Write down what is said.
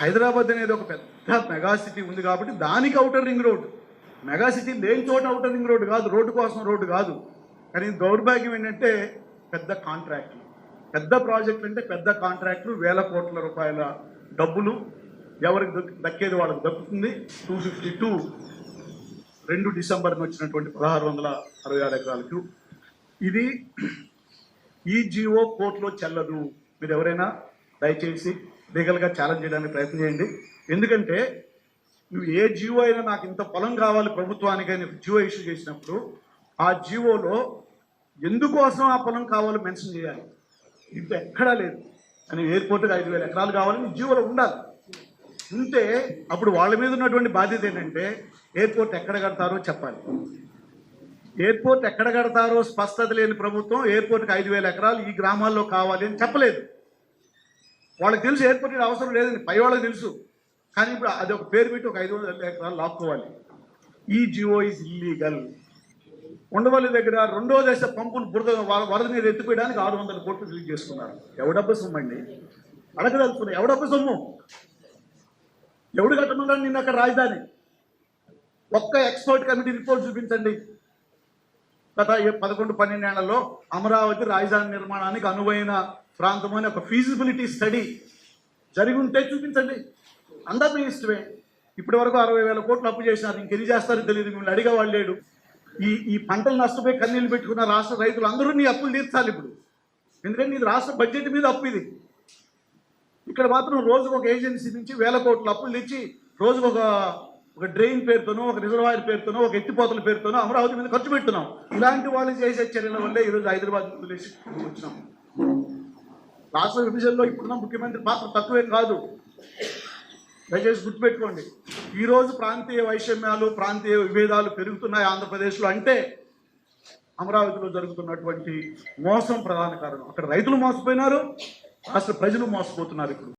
హైదరాబాద్ అనేది ఒక పెద్ద మెగా సిటీ ఉంది కాబట్టి దానికి outer ring road mega city లేని చోట అవుటర్ రింగ్ రోడ్ కాదు రోడ్డు కోసం రోడ్డు కాదు. కానీ దౌర్భాగ్యం ఏంటంటే పెద్ద కాంట్రాక్ట్లు. పెద్ద ప్రాజెక్టులు అంటే పెద్ద కాంట్రాక్టులు వేల కోట్ల రూపాయల డబ్బులు ఎవరికి దక్కేది వాళ్ళకి దక్కుతుంది. టూ ఫిఫ్టీ టూ రెండు డిసెంబర్ని వచ్చినటువంటి పదహారు వందల అరవై ఆరు ఎకరాలకు. ఇది ఈ జీవో కోర్టులో చెల్లదు. మీరు ఎవరైనా దయచేసి లీగల్గా ఛాలెంజ్ చేయడానికి ప్రయత్నం చేయండి. ఎందుకంటే నువ్వు ఏ జీవో అయినా నాకు ఇంత పొలం కావాలి ప్రభుత్వానికి అని జీవో ఇష్యూ చేసినప్పుడు ఆ జీవోలో ఎందుకోసం ఆ పొలం కావాలో మెన్షన్ చేయాలి. ఇంత ఎక్కడా లేదు. అని ఎయిర్పోర్ట్కి ఐదు వేల ఎకరాలు కావాలని జీవోలో ఉండాలి. ఉంటే అప్పుడు వాళ్ళ మీద ఉన్నటువంటి బాధ్యత ఏంటంటే ఎయిర్పోర్ట్ ఎక్కడ కడతారో చెప్పాలి. ఎయిర్పోర్ట్ ఎక్కడ కడతారో స్పష్టత లేని ప్రభుత్వం ఎయిర్పోర్ట్కి ఐదు వేల ఎకరాలు ఈ గ్రామాల్లో కావాలి అని చెప్పలేదు. వాళ్ళకి తెలుసు ఏర్పడిన అవసరం లేదని పై వాళ్ళకి తెలుసు. కానీ ఇప్పుడు అది ఒక పేరు పెట్టి ఒక ఐదు వందల ఎకరాలు లాక్కోవాలి. ఈ జియో ఇస్ ఇల్లీగల్ ఉండవల్లి దగ్గర రెండో దశ పంపులు బురద వరద నీరు ఎత్తిపోయడానికి ఆరు వందల కోట్లు రిలీజ్ చేసుకున్నారు. ఎవడబ్బ సొమ్ము అండి? అడగదలుచుకున్నారు ఎవడబ్బ సొమ్ము? ఎవడు కట్టమన్నాడు నిన్న అక్కడ రాజధాని? ఒక్క ఎక్స్పర్ట్ కమిటీ రిపోర్ట్ చూపించండి. గత పదకొండు పన్నెండేళ్ళలో అమరావతి రాజధాని నిర్మాణానికి అనువైన ప్రాంతం అని ఒక ఫీజిబిలిటీ స్టడీ జరిగి ఉంటే చూపించండి. అందరు మీ ఇష్టమే. ఇప్పటి వరకు అరవై వేల కోట్లు అప్పు చేసినారు ఇంకెన్ని చేస్తారో తెలియదు. మిమ్మల్ని అడిగే వాళ్ళు లేడు. ఈ ఈ పంటలు నష్టపోయి కన్నీళ్ళు పెట్టుకున్న రాష్ట్ర రైతులు అందరూ నీ అప్పులు తీర్చాలి ఇప్పుడు. ఎందుకంటే ఇది రాష్ట్ర బడ్జెట్ మీద అప్పు ఇది. ఇక్కడ మాత్రం రోజుకు ఒక ఏజెన్సీ నుంచి వేల కోట్ల అప్పులు తెచ్చి రోజుకు ఒక ఒక డ్రైన్ పేరుతోనో ఒక రిజర్వాయర్ పేరుతోనో ఒక ఎత్తిపోతల పేరుతోనో అమరావతి మీద ఖర్చు పెడుతున్నాం. ఇలాంటి వాళ్ళు చేసే చర్యల వల్లే ఈరోజు హైదరాబాద్ వదిలేసి వచ్చినాం. రాష్ట్ర విభజనలో ఇప్పుడున్న ముఖ్యమంత్రి పాత్ర తక్కువేం కాదు. దయచేసి గుర్తుపెట్టుకోండి. ఈరోజు ప్రాంతీయ వైషమ్యాలు ప్రాంతీయ విభేదాలు పెరుగుతున్నాయి ఆంధ్రప్రదేశ్లో అంటే అమరావతిలో జరుగుతున్నటువంటి మోసం ప్రధాన కారణం. అక్కడ రైతులు మోసపోయినారు రాష్ట్ర ప్రజలు మోసపోతున్నారు ఇప్పుడు.